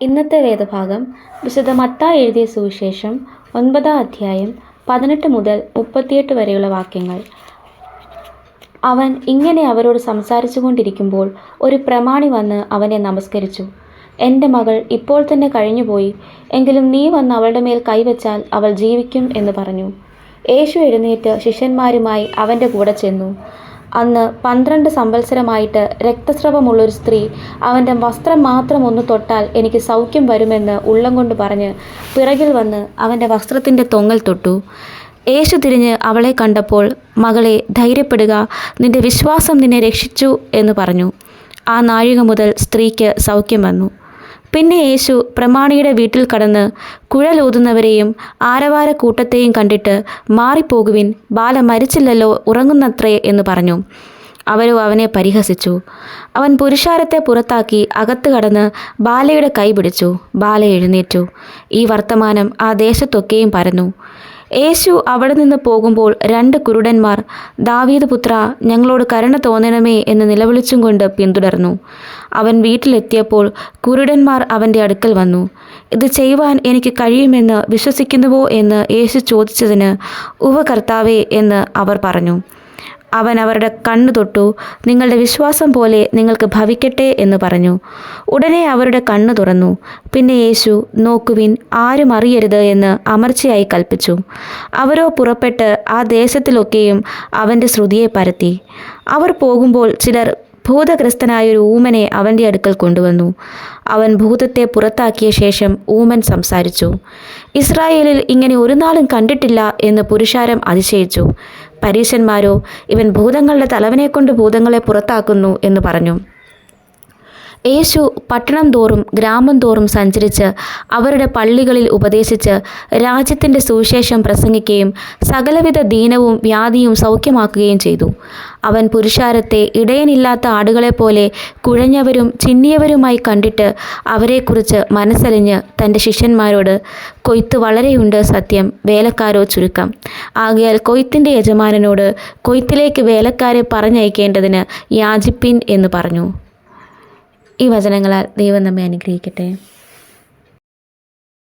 ഇന്നത്തെ വേദഭാഗം വിശുദ്ധ മത്തായി എഴുതിയ സുവിശേഷം ഒൻപതാം അധ്യായം പതിനെട്ട് മുതൽ മുപ്പത്തിയെട്ട് വരെയുള്ള വാക്യങ്ങൾ. അവൻ ഇങ്ങനെ അവരോട് സംസാരിച്ചു കൊണ്ടിരിക്കുമ്പോൾ ഒരു പ്രമാണി വന്ന് അവനെ നമസ്കരിച്ചു. എന്റെ മകൾ ഇപ്പോൾ തന്നെ കഴിഞ്ഞുപോയി. എങ്കിലും നീ വന്ന് അവളുടെ മേൽ കൈവച്ചാൽ അവൾ ജീവിക്കും എന്ന് പറഞ്ഞു. യേശു എഴുന്നേറ്റ് ശിഷ്യന്മാരുമായി അവന്റെ കൂടെ ചെന്നു. അന്ന് പന്ത്രണ്ട് സംവത്സരമായിട്ട് രക്തസ്രവമുള്ളൊരു സ്ത്രീ അവന്റെ വസ്ത്രം മാത്രം ഒന്ന് തൊട്ടാൽ എനിക്ക് സൗഖ്യം വരുമെന്ന് ഉള്ളം കൊണ്ട് പറഞ്ഞ് പിറകിൽ വന്ന് അവന്റെ വസ്ത്രത്തിന്റെ തൊങ്ങൽ തൊട്ടു. യേശു തിരിഞ്ഞ് അവളെ കണ്ടപ്പോൾ മകളെ ധൈര്യപ്പെടുക. നിന്റെ വിശ്വാസം നിന്നെ രക്ഷിച്ചു എന്ന് പറഞ്ഞു. ആ നാഴിക മുതൽ സ്ത്രീക്ക് സൗഖ്യം വന്നു. പിന്നെ യേശു പ്രമാണിയുടെ വീട്ടിൽ കടന്ന് കുഴലൂതുന്നവരെയും ആരവാര കൂട്ടത്തെയും കണ്ടിട്ട് മാറിപ്പോകുവിൻ ബാല മരിച്ചില്ലല്ലോ ഉറങ്ങുന്നത്രേ എന്ന് പറഞ്ഞു. അവരോ അവനെ പരിഹസിച്ചു. അവൻ പുരുഷാരത്തെ പുറത്താക്കി അകത്ത് കടന്ന് ബാലയുടെ കൈ പിടിച്ചു ബാല എഴുന്നേറ്റു. ഈ വർത്തമാനം ആ ദേശത്തൊക്കെയും പരന്നു. യേശു അവിടെ നിന്ന് പോകുമ്പോൾ രണ്ട് കുരുടന്മാർ ദാവീദ് പുത്ര ഞങ്ങളോട് കരുണ തോന്നണമേ എന്ന് നിലവിളിച്ചും കൊണ്ട് പിന്തുടർന്നു. അവൻ വീട്ടിലെത്തിയപ്പോൾ കുരുടന്മാർ അവന്റെ അടുക്കൽ വന്നു. ഇത് ചെയ്യുവാൻ എനിക്ക് കഴിയുമെന്ന് വിശ്വസിക്കുന്നുവോ? എന്ന് യേശു ചോദിച്ചതിന് ഉവ കർത്താവേ എന്ന് അവർ പറഞ്ഞു. അവൻ അവരുടെ കണ്ണു തൊട്ടു നിങ്ങളുടെ വിശ്വാസം പോലെ നിങ്ങൾക്ക് ഭവിക്കട്ടെ എന്ന് പറഞ്ഞു. ഉടനെ അവരുടെ കണ്ണു തുറന്നു. പിന്നെ യേശു നോക്കുവിൻ ആരും അറിയരുത് എന്ന് അമർച്ചയായി കൽപ്പിച്ചു. അവരോ പുറപ്പെട്ട് ആ ദേശത്തിലൊക്കെയും അവന്റെ ശ്രുതിയെ പരത്തി. അവർ പോകുമ്പോൾ ചിലർ ഭൂതഗ്രസ്തനായൊരു ഊമനെ അവന്റെ അടുക്കൽ കൊണ്ടുവന്നു. അവൻ ഭൂതത്തെ പുറത്താക്കിയ ശേഷം ഊമൻ സംസാരിച്ചു ഇസ്രായേലിൽ ഇങ്ങനെ ഒരു നാളും കണ്ടിട്ടില്ല എന്ന് പുരുഷാരം അതിശയിച്ചു. പരീശന്മാരോ ഇവൻ ഭൂതങ്ങളുടെ തലവനെ കൊണ്ട് ഭൂതങ്ങളെ പുറത്താക്കുന്നു എന്ന് പറഞ്ഞു. യേശു പട്ടണം തോറും ഗ്രാമം തോറും സഞ്ചരിച്ച് അവരുടെ പള്ളികളിൽ ഉപദേശിച്ച് രാജ്യത്തിന്റെ സുവിശേഷം പ്രസംഗിക്കുകയും സകലവിധ ദീനവും വ്യാധിയും സൗഖ്യമാക്കുകയും ചെയ്തു. അവൻ പുരുഷാരത്തെ ഇടയനില്ലാത്ത ആടുകളെപ്പോലെ കുഴഞ്ഞവരും ചിന്നിയവരുമായി കണ്ടിട്ട് അവരെക്കുറിച്ച് മനസ്സലിഞ്ഞ് തന്റെ ശിഷ്യന്മാരോട് കൊയ്ത്ത് വളരെയുണ്ട് സത്യം വേലക്കാരോ ചുരുക്കം. ആകയാൽ കൊയ്ത്തിന്റെ യജമാനനോട് കൊയ്ത്തിലേക്ക് വേലക്കാരെ പറഞ്ഞയക്കേണ്ടതിന് യാചിപ്പിൻ എന്ന് പറഞ്ഞു. ഈ വചനങ്ങളാൽ ദൈവം നമ്മെ അനുഗ്രഹിക്കട്ടെ.